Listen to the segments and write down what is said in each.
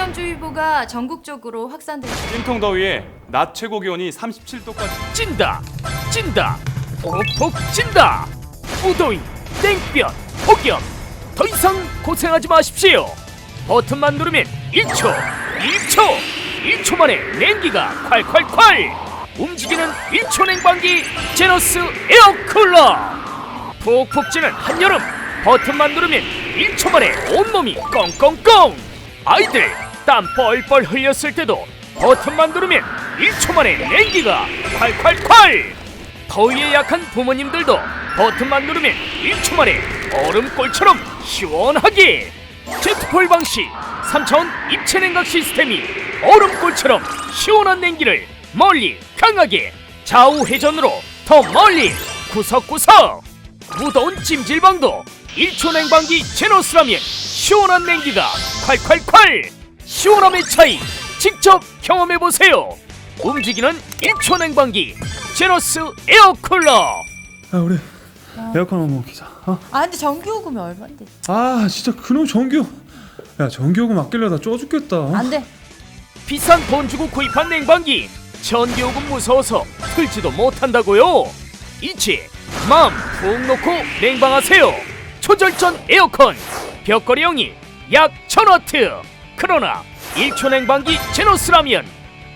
폭염주의보가 전국적으로 확산되고 찜통 더위에 낮 최고 기온이 37도까지. 찐다 찐다 푹푹 찐다. 무더위 땡볕 폭염. 더 이상 고생하지 마십시오. 버튼만 누르면 1초 1초 1초 만에 냉기가 콸콸콸. 움직이는 1초 냉방기 제너스 에어쿨러. 푹푹 찌는 한여름. 버튼만 누르면 1초 만에 온몸이 꽁꽁꽁. 아이들 땀 뻘뻘 흘렸을 때도 버튼만 누르면 1초 만에 냉기가 콸콸콸! 더위에 약한 부모님들도 버튼만 누르면 1초 만에 얼음골처럼 시원하게! 제트폴 방식 3차원 입체 냉각 시스템이 얼음골처럼 시원한 냉기를 멀리 강하게 좌우 회전으로 더 멀리 구석구석! 무더운 찜질방도 1초 냉방기 제너스라면 시원한 냉기가 콸콸콸 시원함의 차이. 직접 경험해보세요. 움직이는 1초 냉방기 제너스 에어쿨러. 야 우리 에어컨 한번 키자. 어? 아 근데 전기요금이 얼마인데? 아 진짜 그놈 전기요 야 전기요금 아끼려다 쪄 죽겠다. 어? 안돼. 비싼 돈 주고 구입한 냉방기. 전기요금 무서워서 틀지도 못한다고요. 이치 마음 푹 놓고 냉방하세요. 초절전 에어컨. 벽걸이 형이 약 1000와트 그러나 1초 냉방기 제노스라면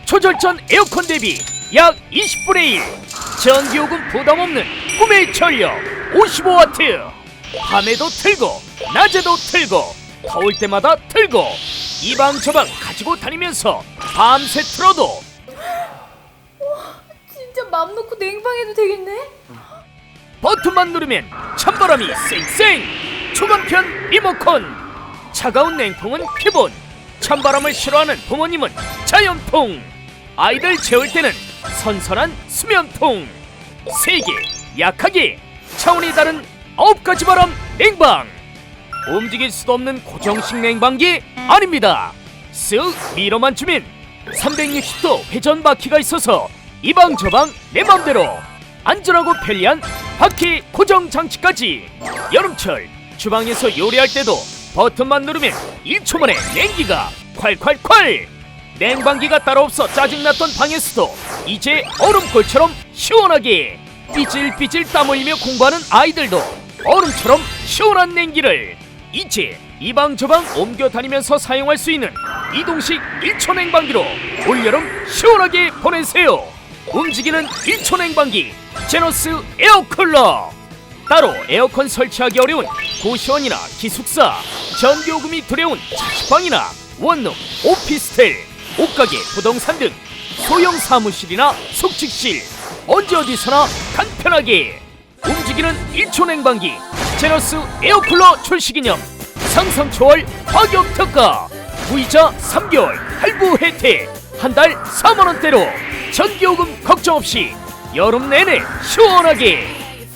초절전 에어컨 대비 약 20분의 1 전기요금 부담 없는 꿈의 전력 55와트. 밤에도 틀고 낮에도 틀고 더울 때마다 틀고 이방 저방 가지고 다니면서 밤새 틀어도 진짜 맘 놓고 냉방해도 되겠네? 버튼만 누르면 찬바람이 쌩쌩. 초간편 리모컨. 차가운 냉풍은 기본 찬바람을 싫어하는 부모님은 자연풍 아이들 재울 때는 선선한 수면풍 세게 약하게 차원이 다른 아홉 가지 바람 냉방. 움직일 수도 없는 고정식 냉방기 아닙니다. 쓱 밀어만 주면 360도 회전 바퀴가 있어서 이방 저방 내 맘대로 안전하고 편리한 바퀴 고정 장치까지. 여름철 주방에서 요리할 때도 버튼만 누르면 1초 만에 냉기가 콸콸콸! 냉방기가 따로 없어 짜증났던 방에서도 이제 얼음골처럼 시원하게! 삐질삐질 땀 흘리며 공부하는 아이들도 얼음처럼 시원한 냉기를! 이제 이방 저방 옮겨 다니면서 사용할 수 있는 이동식 1초 냉방기로 올여름 시원하게 보내세요! 움직이는 1초 냉방기 제너스 에어쿨러! 따로 에어컨 설치하기 어려운 고시원이나 기숙사 전기요금이 두려운 자취방이나 원룸 오피스텔 옷가게 부동산 등 소형 사무실이나 숙직실 언제 어디서나 간편하게 움직이는 1초 냉방기 제너스 에어쿨러 출시 기념 상상 초월 가격 특가 무이자 3개월 할부 혜택 한 달 4만원대로 전기요금 걱정 없이 여름 내내 시원하게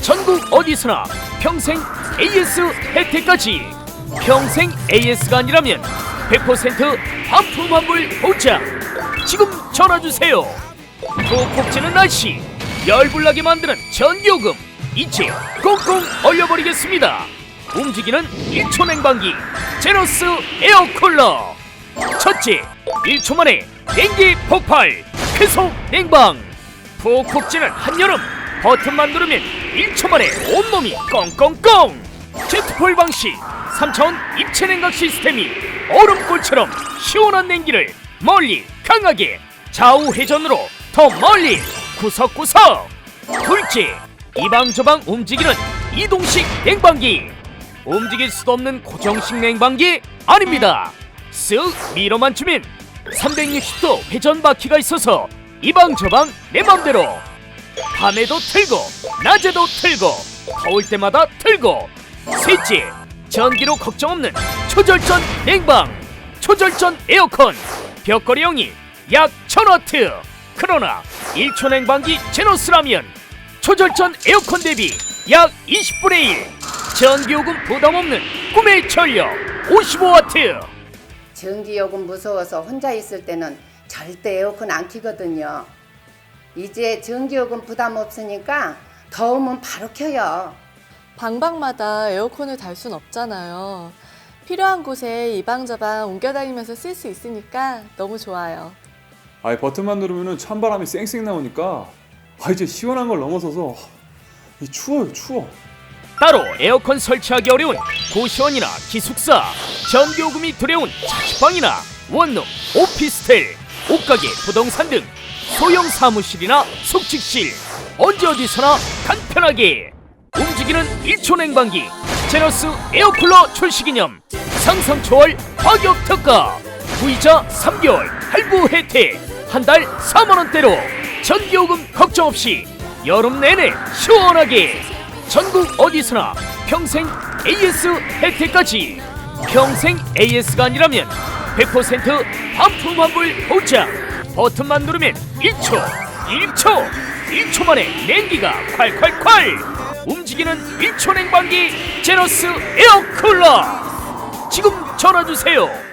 전국 어디서나 평생 AS 혜택까지 평생 AS가 아니라면 100% 반품 환불 보장. 지금 전화주세요. 찌는 날씨 열불나게 만드는 전기요금 이제 꽁꽁 얼려버리겠습니다. 움직이는 1초 냉방기 제너스 에어쿨러. 첫째 1초 만에 냉기 폭발 계속 냉방. 찌는 한여름 버튼만 누르면 1초 만에 온몸이 꽁꽁꽁. 제트폴 방식 3차원 입체 냉각 시스템이 얼음골처럼 시원한 냉기를 멀리 강하게 좌우 회전으로 더 멀리 구석구석. 둘째 이방저방 움직이는 이동식 냉방기. 움직일 수도 없는 고정식 냉방기 아닙니다. 쓱 밀어만 주면 360도 회전 바퀴가 있어서 이방저방 내 맘대로. 밤에도 틀고 낮에도 틀고 더울 때마다 틀고. 셋째 전기로 걱정 없는 초절전 냉방 초절전 에어컨 벽걸이형이 약 1000와트 그러나 1초 냉방기 제노스라면 초절전 에어컨 대비 약 20분의 1 전기요금 부담 없는 꿈의 전력 55와트 전기요금 무서워서 혼자 있을 때는 절대 에어컨 안 켜거든요. 이제 전기요금 부담 없으니까 더우면 바로 켜요. 방방마다 에어컨을 달 순 없잖아요. 필요한 곳에 이방저방 옮겨다니면서 쓸 수 있으니까 너무 좋아요. 아이 버튼만 누르면은 찬바람이 쌩쌩 나오니까 아 이제 시원한 걸 넘어서서 이 추워요 추워. 따로 에어컨 설치하기 어려운 고시원이나 기숙사, 전기요금이 두려운 자취방이나 원룸, 오피스텔, 옷가게, 부동산 등 소형 사무실이나 숙직실 언제 어디서나 간편하게 움직이는 1초 냉방기 제너스 에어쿨러 출시 기념 상상 초월 파격 특가 무이자 3개월 할부 혜택 한 달 4만 원대로 전기요금 걱정 없이 여름 내내 시원하게 전국 어디서나 평생 AS 혜택까지 평생 AS가 아니라면 100% 반품 환불 보장 버튼만 누르면 1초 1초 1초 만에 냉기가 콸콸콸 움직이는 1초 냉방기 제너스 에어쿨러. 지금 전화주세요